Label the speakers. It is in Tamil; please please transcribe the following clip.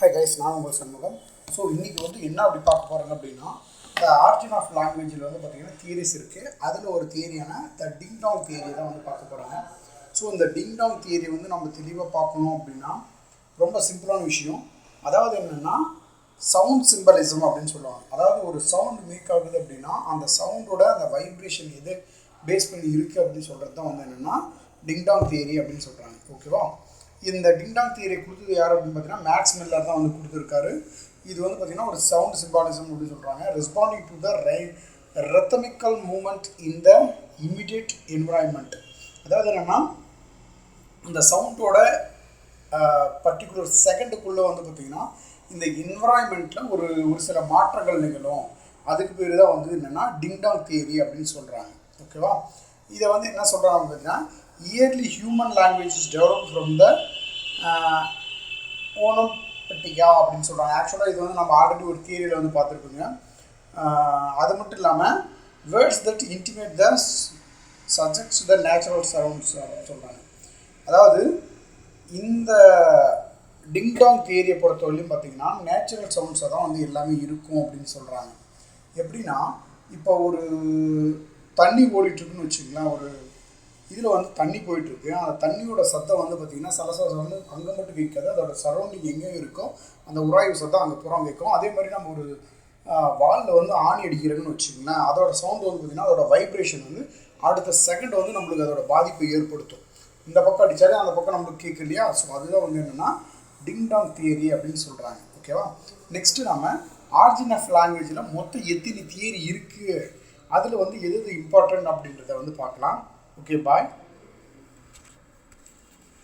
Speaker 1: ஹை கைஸ் நான் உங்கள் சண்முகம். ஸோ இன்றைக்கி வந்து என்ன அப்படி பார்க்க போகிறாங்க அப்படின்னா த ஆர்ஜின் ஆஃப் லாங்குவேஜில் வந்து பார்த்திங்கன்னா தியரிஸ் இருக்குது அதில் ஒரு தியரியான த டிங் டாங் தியரி தான் வந்து பார்க்க போகிறாங்க ஸோ இந்த டிங் டாங் தியரி வந்து நம்ம தெளிவாக பார்க்கணும் அப்படின்னா ரொம்ப சிம்பிளான விஷயம். அதாவது என்னென்னா சவுண்ட் சிம்பலிசம் அப்படின்னு சொல்லுவாங்க. அதாவது ஒரு சவுண்ட் மேக் ஆகுது அப்படின்னா அந்த சவுண்டோட அந்த வைப்ரேஷன் எது பேஸ் பண்ணி இருக்குது அப்படின்னு சொல்கிறது தான் வந்து என்னென்னா டிங்டாங் தியரி அப்படின்னு சொல்கிறாங்க ஓகேவா இந்த டிங்டாங் தியரி கொடுத்தது யார் அப்படின்னு பார்த்தீங்கன்னா மேக்ஸ் மில்லர் தான் வந்து கொடுத்துருக்காரு. இது வந்து பார்த்தீங்கன்னா ஒரு சவுண்ட் சிம்பாலிசம் அப்படின்னு சொல்கிறாங்க responding to the rhythmical movement in the immediate environment அதாவது என்னென்னா இந்த சவுண்டோட பர்டிகுலர் செகண்டுக்குள்ளே வந்து பார்த்திங்கன்னா இந்த என்வரான்மெண்ட்டில் ஒரு ஒரு சில மாற்றங்கள் நிகழும். அதுக்கு பேர் தான் வந்து என்னென்னா டிங்டாங் தியரி அப்படின்னு சொல்கிறாங்க ஓகேவா? இதை வந்து என்ன சொல்கிறாங்க பார்த்தீங்கன்னா early human language is develop from the Onam அப்படின்னு சொல்கிறாங்க ஆக்சுவலாக இது வந்து நம்ம ஆல்ரெடி ஒரு தியரியில் வந்து பார்த்துருக்கோங்க. Uh, அது மட்டும் இல்லாமல் words that intimate the subjects the natural surrounds அப்படின்னு சொல்கிறாங்க அதாவது இந்த டிங்டாங் தியரியை பொறுத்தவரையிலும் பார்த்தீங்கன்னா நேச்சுரல் சவுண்ட்ஸாக தான் வந்து எல்லாமே இருக்கும் அப்படின்னு சொல்கிறாங்க எப்படின்னா இப்போ ஒரு தண்ணி ஓடிட்டுருக்குன்னு வச்சுக்கலாம் ஒரு இதில் வந்து தண்ணி போயிட்டுருக்கு. அந்த தண்ணியோட சத்தம் வந்து பார்த்திங்கன்னா சலசல வந்து அங்கே மட்டும் கேட்காது. அதோட சரௌண்டிங் எங்கேயும் இருக்கோ அந்த உராய்வு சத்தம் அங்கே புறம் கேட்கும். அதே மாதிரி நம்ம ஒரு வாலில் வந்து ஆணி அடிக்கிறதுன்னு வச்சுக்கோங்களேன். அதோட சவுண்ட் வந்து பார்த்திங்கன்னா அதோட வைப்ரேஷன் வந்து அடுத்த செகண்ட் வந்து நம்மளுக்கு அதோட பாதிப்பை ஏற்படுத்தும். இந்த பக்கம் அடித்தாலே அந்த பக்கம் நம்மளுக்கு கேட்க இல்லையா? ஸோ அதுதான் வந்து என்னென்னா டிங்டாங் தியரி அப்படின்னு சொல்கிறாங்க ஓகேவா நெக்ஸ்ட்டு நம்ம ஆர்ஜின் ஆஃப் லாங்குவேஜில் மொத்தம் எத்தனை தியரி இருக்குது அதில் வந்து எது எது இம்பார்ட்டன்ட் அப்படின்றத வந்து பார்க்கலாம். Okay, bye.